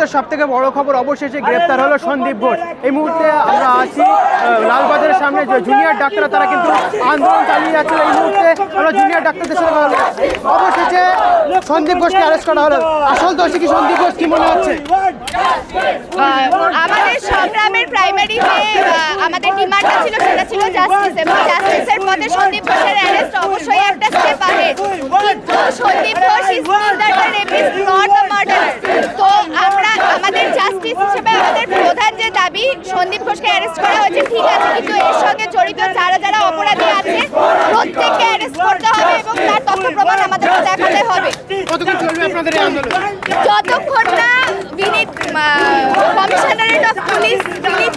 মুহূর্তে সব থেকে বড় খবর অবশেষে গ্রেপ্তার হলো সন্দীপ ঘোষ। এই মুহূর্তে আমরা আছি লালবাজারের সামনে যে জুনিয়র ডাক্তাররা তারা কিন্তু আন্দোলন চালিয়ে যাচ্ছে। এই মুহূর্তে আমরা জুনিয়র ডাক্তারদের সাথে কথা। অবশেষে সন্দীপ ঘোষকে অ্যারেস্ট করা হলো। আসল দোষী কি সন্দীপ ঘোষ, কি মনে হচ্ছে আমাদের সংগ্রামের প্রাইমারি যে আহ, আমাদের ডিমান্ডটা ছিল সেটা ছিল জাস্টিস এবং জাস্টিসের পথে সন্দীপ ঘোষের অ্যারেস্ট অবশ্যই একটা স্টেপ আহে কিন্তু Sandip Ghosh is neither the rapist not the murderer তো আমরা আমাদের জাস্টিস হিসেবে আমাদের প্রধান যে দাবি সন্দীপ ঘোষকে অ্যারেস্ট করা হয়েছে ঠিক আছে কিন্তু এর সঙ্গে জড়িত যারা যারা অপরাধী আছে প্রত্যেককে অ্যারেস্ট করতে হবে এবং তার তথ্য প্রমাণ আমাদেরকে দেখাতে হবে। যতক্ষণ না Vineet commissionerate of police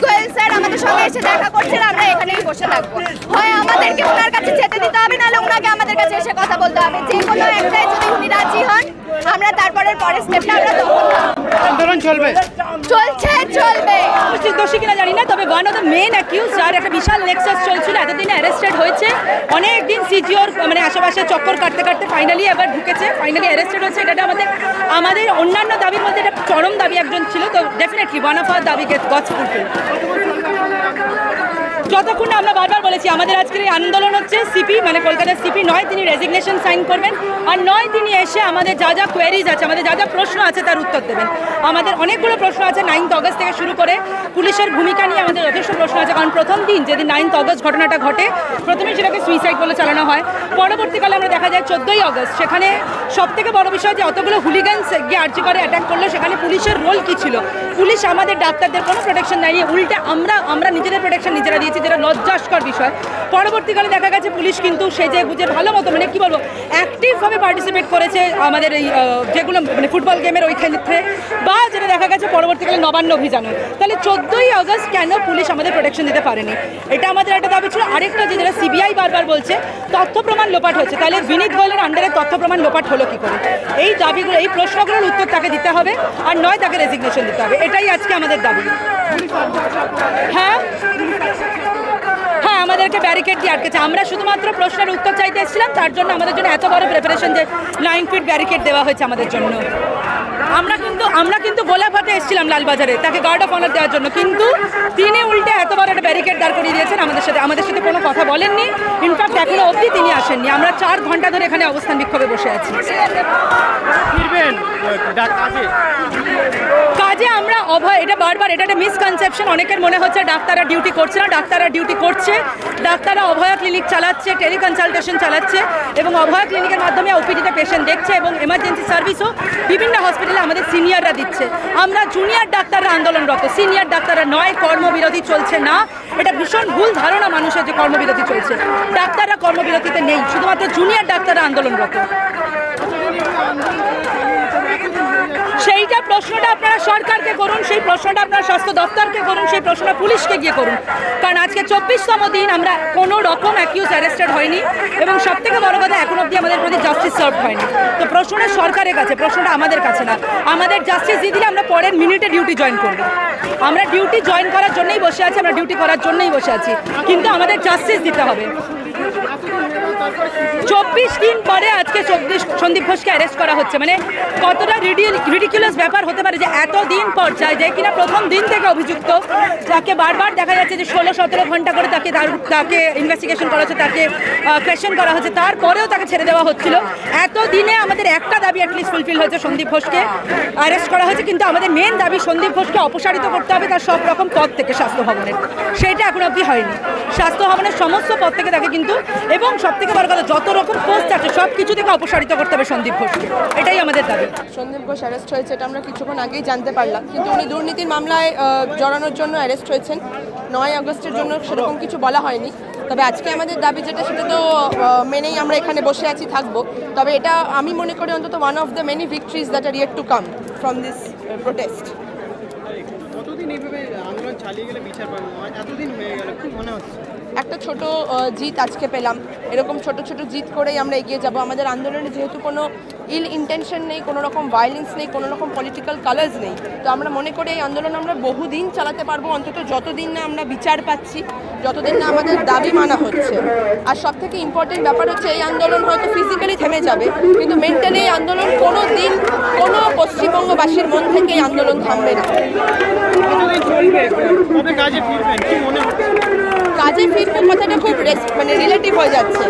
Goyal sir আমাদের সঙ্গে এসে দেখা করছেন আমরা এখানেই বসে থাকব। হয় আমাদেরকে ওনার কাছে যেতে দিতে হবে নাহলে ওনাকে আমাদের কাছে এসে কথা বলতে হবে। যে কোনো একটাই যদি উনি রাজি হন আমরা তারপরের পরের স্টেপটা আমরা তখন। আন্দোলন চলবে। চলছে চলবে। দোষী কিনা জানি না, তবে one of the main accused যার একটা বিশাল নেক্সাস চলছিল, এতদিন অ্যারেস্টেড হয়েছে। অনেক দিন সিজিওর মানে আশেপাশে চক্কর কাটতে কাটতে ফাইনালি এবার ঢুকেছে ফাইনালি অ্যারেস্টেড হয়েছে। এটা আমাদের আমাদের অন্যান্য দাবির মধ্যে এটা চরম দাবি একজন ছিল, তো ডেফিনেটলি ওয়ান অফ আর দাবি গেট গছ ফুলফিল যতক্ষণ না আমরা বারবার বলেছি, আমাদের আজকের এই আন্দোলন হচ্ছে সিপি মানে কলকাতার সিপি নয়, তিনি রেজিগনেশন সাইন করবেন। আর নয়, তিনি এসে আমাদের যা যা কোয়ারিজ আছে, আমাদের যা যা প্রশ্ন আছে তার উত্তর দেবেন। আমাদের অনেকগুলো প্রশ্ন আছে নাইন্থ অগস্ট থেকে শুরু করে। পুলিশের ভূমিকা নিয়ে আমাদের যথেষ্ট প্রশ্ন আছে, কারণ প্রথম দিন যেদিন নাইন্থ অগস্ট ঘটনাটা ঘটে, প্রথমে সেটাকে সুইসাইড বলে চালানো হয়। পরবর্তীকালে আমরা দেখা যায় চোদ্দোই অগস্ট সেখানে সব থেকে বড় বিষয় যে অতগুলো হুলিগানস গিয়ে আর্জি করে অ্যাটাক করল, সেখানে পুলিশের রোল কী ছিল? পুলিশ আমাদের ডাক্তারদের কোনো প্রোটেকশন দেয়নি, উল্টে আমরা আমরা নিজেদের প্রোটেকশন নিজেরা দিয়েছি যেটা লজ্জাস্কর বিষয়। পরবর্তীকালে দেখা গেছে পুলিশ কিন্তু সেজে বুঝে ভালো মতো মানে কি বলব অ্যাক্টিভভাবে পার্টিসিপেট করেছে আমাদের এই যেগুলো মানে ফুটবল গেমের ওই ক্ষেত্রে। বা যেটা দেখা গেছে পরবর্তীকালে নবান্ন অভিযানে তাহলে চোদ্দোই আগস্ট কেন পুলিশ আমাদের প্রোটেকশন দিতে পারেনি? এটা আমাদের একটা দাবি ছিল। আরেকটা যে, যেটা সিবিআই বারবার বলছে, তথ্য প্রমাণ লোপাট হচ্ছে। তাহলে বিনীত গোয়েলের আন্ডারে তথ্য প্রমাণ লোপাট হলো কী করে? এই দাবিগুলো, এই প্রশ্নগুলোর উত্তর তাকে দিতে হবে, আর নয় তাকে রেজিগনেশন দিতে হবে। এটাই আজকে আমাদের দাবি হ্যাঁ হ্যাঁ আমাদেরকে ব্যারিকেড দিয়ে আটকেছে। আমরা শুধুমাত্র প্রশ্নের উত্তর চাইতে এসেছিলাম, তার জন্য আমাদের জন্য এত বড় প্রিপারেশন যে নাইন ফিট ব্যারিকেড দেওয়া হয়েছে আমাদের জন্য। আমরা কিন্তু আমরা কিন্তু গোলাপাতে এসেছিলাম লালবাজারে তাকে গার্ড অফ অনার দেওয়ার জন্য। কিন্তু তিনি উল্টে এত বড় একটা ব্যারিকেড দাঁড় করিয়ে দিয়েছেন আমাদের সাথে। আমাদের সাথে কোনো কথা বলেননি। ইনফ্যাক্ট এখনও অবধি তিনি আসেননি। আমরা চার ঘণ্টা ধরে এখানে অবস্থান বিক্ষোভে বসে আছি। কাজে। আমরা অভয় এটা বারবার এটা একটা মিসকনসেপশন অনেকের মনে হচ্ছে ডাক্তাররা ডিউটি করছে না ডাক্তাররা ডিউটি করছে। ডাক্তাররা অভয়া ক্লিনিক চালাচ্ছে টেলিকনসালটেশন চালাচ্ছে এবং অভয়া ক্লিনিকের মাধ্যমে ওপিডিতে পেশেন্ট দেখছে এবং এমার্জেন্সি সার্ভিসও বিভিন্ন হসপিটালে আমাদের সিনিয়ররা দিচ্ছে। আমরা জুনিয়র ডাক্তাররা আন্দোলনরত। সিনিয়র ডাক্তাররা নয়, কর্মবিরতি চলছে না। এটা ভীষণ ভুল ধারণা মানুষের যে কর্মবিরতি চলছে। ডাক্তাররা কর্মবিরতিতে নেই, শুধুমাত্র জুনিয়র ডাক্তাররা আন্দোলনরত। সেইটা প্রশ্নটা আপনারা সরকারকে করুন, সেই প্রশ্নটা আপনারা স্বাস্থ্য দপ্তরকে করুন, সেই প্রশ্নটা পুলিশকে গিয়ে করুন। কারণ আজকে চব্বিশতম দিন আমরা কোনো রকম অ্যাকিউজ অ্যারেস্টেড হয়নি এবং সব থেকে বড় কথা এখন অবধি আমাদের প্রতি জাস্টিস সার্ভ হয়নি। তো প্রশ্নটা সরকারের কাছে, প্রশ্নটা আমাদের কাছে না। আমাদের জাস্টিস দিয়ে দিলে আমরা পরের মিনিটে ডিউটি জয়েন করব। আমরা ডিউটি জয়েন করার জন্যই বসে আছি, আমরা ডিউটি করার জন্যই বসে আছি। কিন্তু আমাদের জাস্টিস দিতে হবে। চব্বিশ দিন পরে আজকে সন্দীপ ঘোষকে অ্যারেস্ট করা হচ্ছে। মানে কতটা রিডিকুলাস ব্যাপার হতে পারে যে এত দিন পর যায়, যে কিনা প্রথম দিন থেকে অভিযুক্ত, যাকে বারবার দেখা যাচ্ছে যে ষোলো, সতেরো ঘণ্টা করে তাকে তার- তাকে ইনভেস্টিগেশন করা হচ্ছে, তাকে কোয়েশ্চেন করা হচ্ছে, তারপরেও তাকে ছেড়ে দেওয়া হচ্ছিল। এত দিনে আমাদের একটা দাবি অ্যাটলিস্ট ফুলফিল হয়েছে সন্দীপ ঘোষকে। অ্যারেস্ট করা হয়েছে, কিন্তু আমাদের মেন দাবি সন্দীপ ঘোষকে অপসারিত করতে হবে তার সব রকম পদ থেকে স্বাস্থ্য ভবনের। সেইটা এখন অবধি হয়নি। স্বাস্থ্য ভবনের সমস্ত পদ থেকে তাকে কিন্তু এবং সব থেকে বড় কথা যত রকম পোস্ট আছে সব কিছু থেকে অপসারিত করতে হবে সন্দীপ ঘোষকে এটাই আমাদের দাবি। সন্দীপ ঘোষ অ্যারেস্ট হয়েছে এটা আমরা কিছুক্ষণ আগেই জানতে পারলাম। কিন্তু উনি দুর্নীতির মামলায় জড়ানোর জন্য অ্যারেস্ট হয়েছেন। নয় আগস্টের জন্য সেরকম কিছু বলা হয়নি। তবে আজকে আমাদের দাবি যেটা সেটা তো মেনেই আমরা এখানে বসে আছি থাকব। তবে এটা আমি মনে করি অন্তত one of the many victories that are yet to come from this protest কতদিন এইভাবে আন্দোলন চালিয়ে গেলে বিচার পাবো? এতদিন হয়ে গেল কি মনে হচ্ছে? একটা ছোট জিত আজকে পেলাম। এরকম ছোট ছোট জিত করেই আমরা এগিয়ে যাব। আমাদের আন্দোলনে যেহেতু কোনো ইল ইন্টেনশন নেই, কোনো রকম ভায়োলেন্স নেই, কোনো রকম পলিটিক্যাল কালার্স নেই, তো আমরা মনে করি এই আন্দোলন আমরা বহুদিন চালাতে পারব, অন্তত যতদিন না আমরা বিচার পাচ্ছি, যতদিন না আমাদের দাবি মানা হচ্ছে। আর সব থেকে ইম্পর্টেন্ট ব্যাপার হচ্ছে এই আন্দোলন হয়তো ফিজিক্যালি থেমে যাবে, কিন্তু মেন্টালি এই আন্দোলন কোনো দিন কোনো পশ্চিমবঙ্গবাসীর মন থেকে এই আন্দোলন থামবে না। কাজে ফিরবেন? কি মনে হচ্ছে? কাজে ফিরবো কথাটা খুব মানে রিলেটিভ হয়ে যাচ্ছে।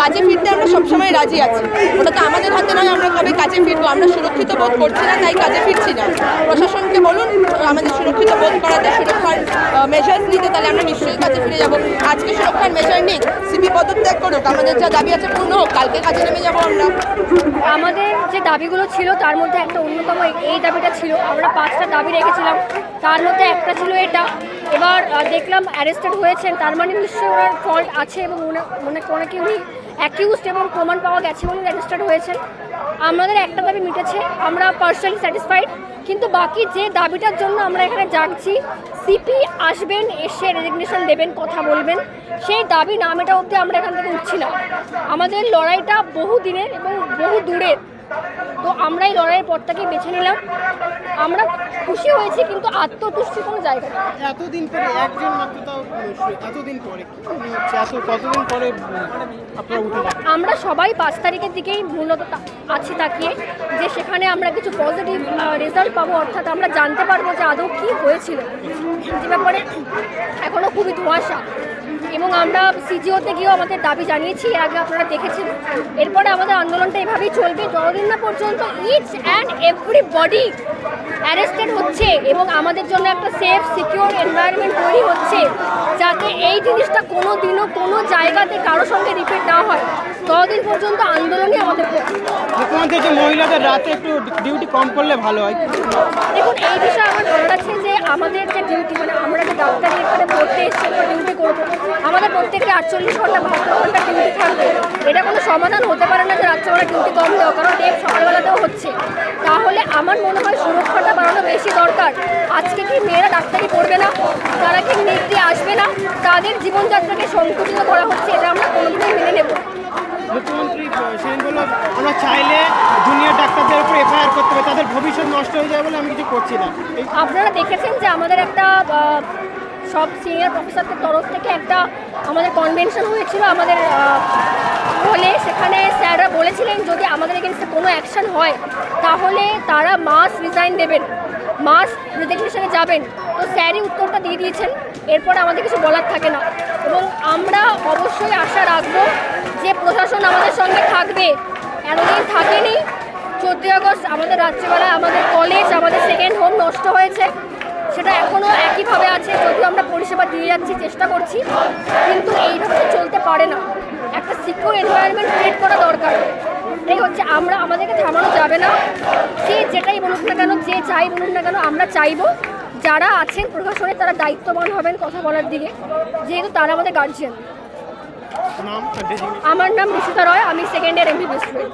কাজে ফিরতে আমরা সবসময় রাজি আছি। ওটা তো আমাদের হাতে নয়, আমরা কবে কাজে ফিরবো? আমরা সুরক্ষিত বোধ করছি না, তাই কাজে ফিরছি না। প্রশাসনকে বলুন, আমাদের সুরক্ষিত বোধ করাতে সুরক্ষার মেজার্স নিতে, তাহলে আমরা নিশ্চয়ই কাজে ফিরে যাব। আজকে সুরক্ষার মেজার নিক সিপি পদত্যাগ করুক, আমাদের যা দাবি আছে পূর্ণ হোক, কালকে কাজে নেমে যাব আমরা। আমাদের যে দাবিগুলো ছিল, তার মধ্যে একটা অন্যতম এই দাবিটা ছিল। আমরা পাঁচটা দাবি রেখেছিলাম, তার মধ্যে একটা ছিল এটা এবার দেখলাম অ্যারেস্টেড হয়েছেন, তার মানে নিশ্চয়ই ওনার ফল্ট আছে এবং মনে মনে অনেকে উনি অ্যাকিউজড এবং প্রমাণ পাওয়া গেছে বলে অ্যারেস্টেড হয়েছেন। আমাদের একটা দাবি মিটেছে, আমরা পার্সোনালি স্যাটিসফাইড কিন্তু বাকি যে দাবিটার জন্য আমরা এখানে জাগছি সিপি আসবেন, এসে রেজিগনেশন দেবেন, কথা বলবেন। সেই দাবি না মেটা অবধি আমরা এখান থেকে উঠছি না। আমাদের লড়াইটা বহু দিনের এবং বহু দূরের তো আমরা এই লড়াইয়ের পথটাকে বেছে নিলাম। আমরা খুশি হয়েছি কিন্তু আত্মতুষ্টির কোনো জায়গা নেই। এতদিন পরে একজন মাত্র তাও এতদিন পরে এত কতদিন পরে আপনারা উঠে আমরা সবাই পাঁচ তারিখের দিকেই মূলত আছি তাকিয়ে যে সেখানে আমরা কিছু পজিটিভ রেজাল্ট পাবো অর্থাৎ আমরা জানতে পারব যে আদৌ কী হয়েছিল। যে ব্যাপারে এখনও খুবই ধোঁয়াশা। এবং আমরা সিজিওতে গিয়েও আমাদের দাবি জানিয়েছি আগে আপনারা দেখেছেন। এরপরে আমাদের আন্দোলনটা এভাবেই চলবে। যতদিন না পর্যন্ত each and everybody arrested হচ্ছে এবং আমাদের জন্য একটা সেফ সিকিউর এনভায়রনমেন্ট তৈরি হচ্ছে, যাতে এই জিনিসটা কোনো দিনও কোনো জায়গাতে কারোর সঙ্গে রিপিট না হয়। ততদিন পর্যন্ত আন্দোলনই আমাদের। মুখ্যমন্ত্রী যে মহিলাদের রাতে একটু ডিউটি কম করলে ভালো হয়। দেখুন এই বিষয়ে আমার বলার আছে যে আমাদের যে ডিউটি মানে আমরা যে ডাক্তারি এখানে পড়তে এসেছি ডিউটি করব। আমাদের প্রত্যেককে আটচল্লিশ ঘণ্টা বাহাত্তর ঘণ্টা ডিউটি থাকবে। এটা কোনো সমাধান হতে পারে না যে রাত্রেবেলা ডিউটি কম দেওয়া কারণ ডেট সকালবেলাতেও হচ্ছে। তাহলে আমার মনে হয় সুরক্ষাটা বাড়ানো বেশি দরকার। আজকে কি মেয়েরা ডাক্তারি করবে না? তারা কি নেত্রী আসবে না? তাদের জীবনযাত্রাকে সংকুচিত করা হচ্ছে এটা আমরা কোনোদিনই মেনে নেব। মুখ্যমন্ত্রী আমরা চাইলে জুনিয়র ডাক্তারদের উপর এফআইআর করতে হবে তাদের ভবিষ্যৎ নষ্ট হয়ে যায় বলে আমি কিছু করছি না। আপনারা দেখেছেন যে আমাদের একটা সব সিনিয়র প্রফেসরদের তরফ থেকে একটা আমাদের কনভেনশন হয়েছিল, আমাদের হলে সেখানে স্যাররা বলেছিলেন, যদি আমাদের এগেনস্টে কোনো অ্যাকশন হয়, তাহলে তারা মাস রিজাইন দেবেন মাস রিজিগনেশনে যাবেন। তো স্যারই উত্তরটা দিয়ে দিয়েছেন, এরপর আমাদের কিছু বলার থাকে না। এবং আমরা অবশ্যই আশা রাখব যে প্রশাসন আমাদের সঙ্গে থাকবে। এতদিন থাকেনি। চোদ্দই আগস্ট আমাদের রাত্রিবেলা আমাদের কলেজ আমাদের সেকেন্ড হোম নষ্ট হয়েছে। সেটা এখনও একইভাবে আছে, যদিও আমরা পরিষেবা দিয়ে যাচ্ছি, চেষ্টা করছি। কিন্তু এইভাবে চলতে পারে না। একটা সিকিউর এনভায়রনমেন্ট ক্রিয়েট করা দরকার। এই হচ্ছে আমরা, আমাদেরকে থামানো যাবে না। যে যেটাই বলুক না কেন, যে চাই বলুক না কেন, আমরা চাইব যারা আছেন প্রশাসনে, তারা দায়িত্ববান হবেন কথা বলার দিকে। যেহেতু তারা আমাদের গার্জিয়ান আমার নাম ঋষিতা রয় আমি সেকেন্ড ইয়ার এমবি স্টুডেন্ট